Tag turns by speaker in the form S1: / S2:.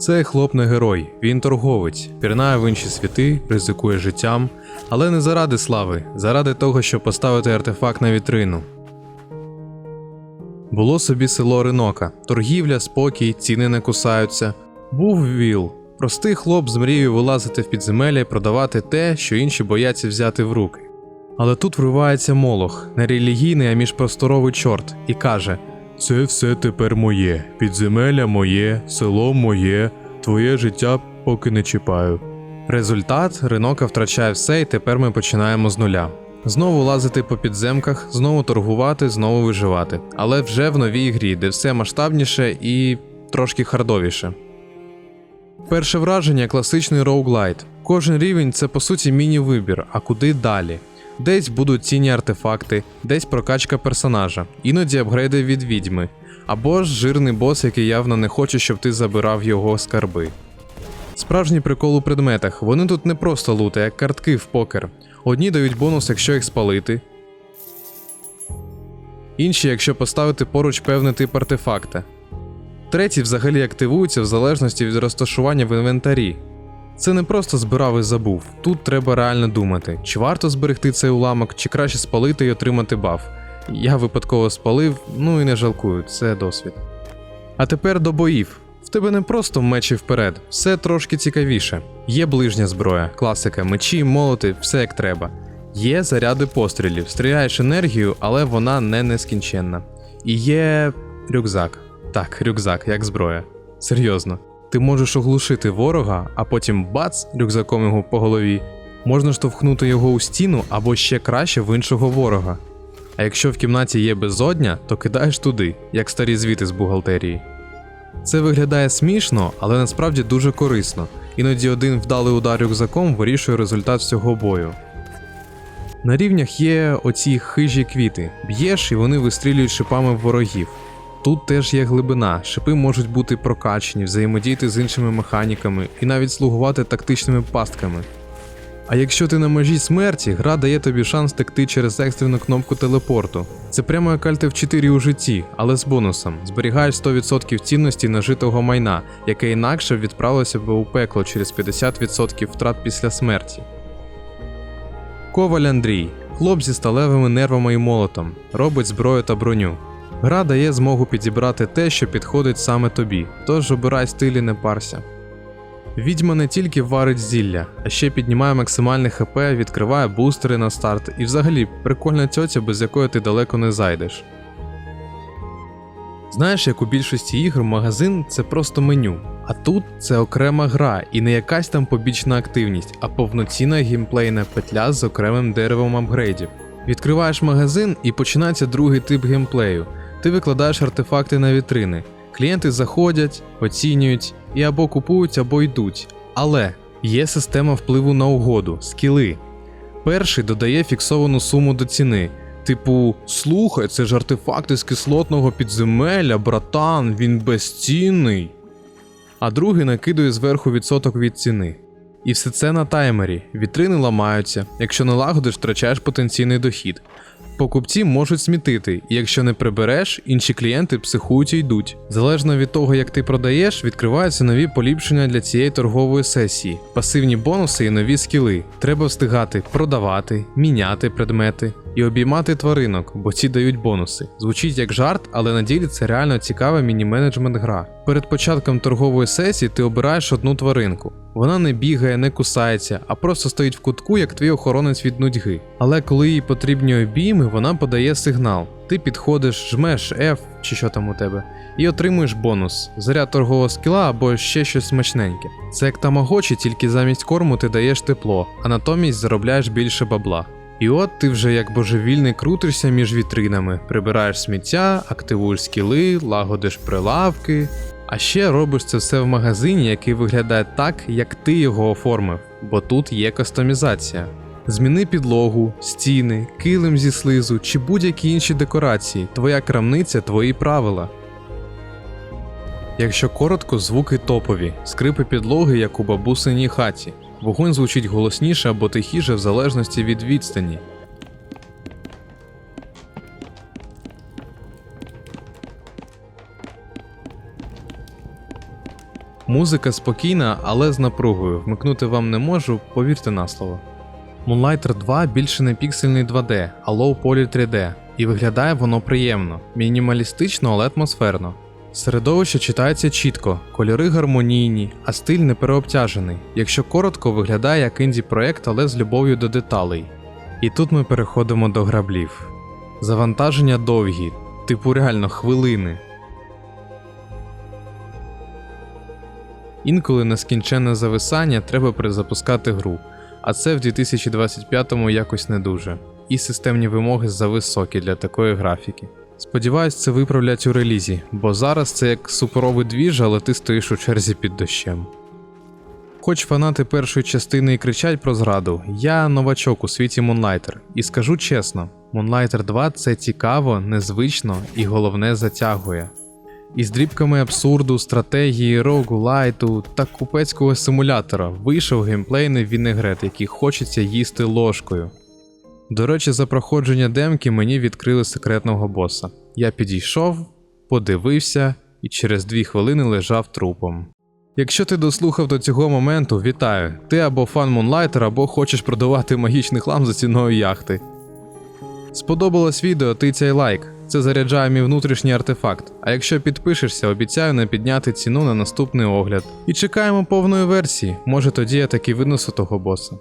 S1: Цей хлоп не герой, він торговець, пірнає в інші світи, ризикує життям, але не заради слави, заради того, щоб поставити артефакт на вітрину. Було собі село Ринока, торгівля, спокій, ціни не кусаються. Був віл, простий хлоп з мрією вилазити в підземелля і продавати те, що інші бояться взяти в руки. Але тут вривається молох, не релігійний, а міжпросторовий чорт, і каже: Це все тепер моє, підземелля моє, село моє, твоє життя поки не чіпаю. Результат Ринока втрачає все, і тепер ми починаємо з нуля. Знову лазити по підземках, знову торгувати, знову виживати. Але вже в новій грі, де все масштабніше і трошки хардовіше. Перше враження класичний роуглайт. Кожен рівень це по суті міні-вибір, а куди далі. Десь будуть цінні артефакти, десь прокачка персонажа, іноді апгрейди від відьми, або ж жирний бос, який явно не хоче, щоб ти забирав його скарби. Справжній прикол у предметах, вони тут не просто лути, як картки в покер. Одні дають бонус, якщо їх спалити, інші, якщо поставити поруч певний тип артефакта. Треті взагалі активуються в залежності від розташування в інвентарі. Це не просто збирав і забув. Тут треба реально думати, чи варто зберегти цей уламок, чи краще спалити і отримати баф. Я випадково спалив, ну і не жалкую, це досвід. А тепер до боїв. В тебе не просто мечі вперед, все трошки цікавіше. Є ближня зброя, класика, мечі, молоти, все як треба. Є заряди пострілів, стріляєш енергію, але вона не нескінченна. І є рюкзак. Так, рюкзак, як зброя. Серйозно. Ти можеш оглушити ворога, а потім бац рюкзаком його по голові. Можна штовхнути його у стіну або ще краще в іншого ворога. А якщо в кімнаті є безодня, то кидаєш туди, як старі звіти з бухгалтерії. Це виглядає смішно, але насправді дуже корисно. Іноді один вдалий удар рюкзаком вирішує результат всього бою. На рівнях є оці хижі квіти, б'єш і вони вистрілюють шипами ворогів. Тут теж є глибина, шипи можуть бути прокачені, взаємодіяти з іншими механіками і навіть слугувати тактичними пастками. А якщо ти на межі смерті, гра дає тобі шанс текти через екстрену кнопку телепорту. Це прямо як Альтев 4 у житті, але з бонусом. Зберігаєш 100% цінності нажитого майна, яке інакше відправилося б у пекло через 50% втрат після смерті. Коваль Андрій, хлоп зі сталевими нервами і молотом, робить зброю та броню. Гра дає змогу підібрати те, що підходить саме тобі, тож обирай стиль і не парся. Відьма не тільки варить зілля, а ще піднімає максимальне ХП, відкриває бустери на старт і взагалі прикольна тьотя, без якої ти далеко не зайдеш. Знаєш, як у більшості ігр магазин це просто меню, а тут це окрема гра і не якась там побічна активність, а повноцінна геймплейна петля з окремим деревом апгрейдів. Відкриваєш магазин і починається другий тип геймплею. Ти викладаєш артефакти на вітрини. Клієнти заходять, оцінюють і або купують, або йдуть. Але є система впливу на угоду, скіли. Перший додає фіксовану суму до ціни. Типу, слухай, це ж артефакт із кислотного підземелля, братан, він безцінний. А другий накидує зверху відсоток від ціни. І все це на таймері. Вітрини ламаються. Якщо не лагодиш, втрачаєш потенційний дохід. Покупці можуть смітити, і якщо не прибереш, інші клієнти психують і йдуть. Залежно від того, як ти продаєш, відкриваються нові поліпшення для цієї торгової сесії, пасивні бонуси і нові скіли. Треба встигати продавати, міняти предмети і обіймати тваринок, бо ці дають бонуси. Звучить як жарт, але на ділі це реально цікава міні-менеджмент гра. Перед початком торгової сесії ти обираєш одну тваринку. Вона не бігає, не кусається, а просто стоїть в кутку, як твій охоронець від нудьги. Але коли їй потрібні обійми, вона подає сигнал. Ти підходиш, жмеш F чи що там у тебе, і отримуєш бонус, заряд торгового скіла або ще щось смачненьке. Це як тамагочі, тільки замість корму ти даєш тепло, а натомість заробляєш більше бабла. І от ти вже як божевільний крутишся між вітринами, прибираєш сміття, активуєш скіли, лагодиш прилавки. А ще робиш це все в магазині, який виглядає так, як ти його оформив, бо тут є кастомізація. Зміни підлогу, стіни, килим зі слизу чи будь-які інші декорації. Твоя крамниця, твої правила. Якщо коротко, звуки топові, скрипи підлоги, як у бабусиній хаті. Вогонь звучить голосніше або тихіше в залежності від відстані. Музика спокійна, але з напругою. Вмикнути вам не можу, повірте на слово. Moonlighter 2 більше не піксельний 2D, а poly 3D, і виглядає воно приємно, мінімалістично, але атмосферно. Середовище читається чітко, кольори гармонійні, а стиль не переобтяжений. Якщо коротко, виглядає як інді проект, але з любов'ю до деталей. І тут ми переходимо до граблів. Завантаження довгі, типу реально хвилини. Інколи нескінченне зависання треба перезапускати гру, а це в 2025-му якось не дуже. І системні вимоги зависокі для такої графіки. Сподіваюсь, це виправлять у релізі, бо зараз це як суперовий двіж, але ти стоїш у черзі під дощем. Хоч фанати першої частини і кричать про зраду, я новачок у світі Moonlighter, і скажу чесно, Moonlighter 2 це цікаво, незвично і головне затягує. Із дрібками абсурду, стратегії, роугулайту та купецького симулятора вийшов геймплейний вінегрет, який хочеться їсти ложкою. До речі, за проходження демки мені відкрили секретного боса. Я підійшов, подивився і через дві хвилини лежав трупом. Якщо ти дослухав до цього моменту, вітаю! Ти або фан Moonlighter, або хочеш продавати магічний хлам за ціною яхти. Сподобалось відео, тицяй лайк. Це заряджає мій внутрішній артефакт. А якщо підпишешся, обіцяю не підняти ціну на наступний огляд. І чекаємо повної версії. Може тоді я таки винесу того боса.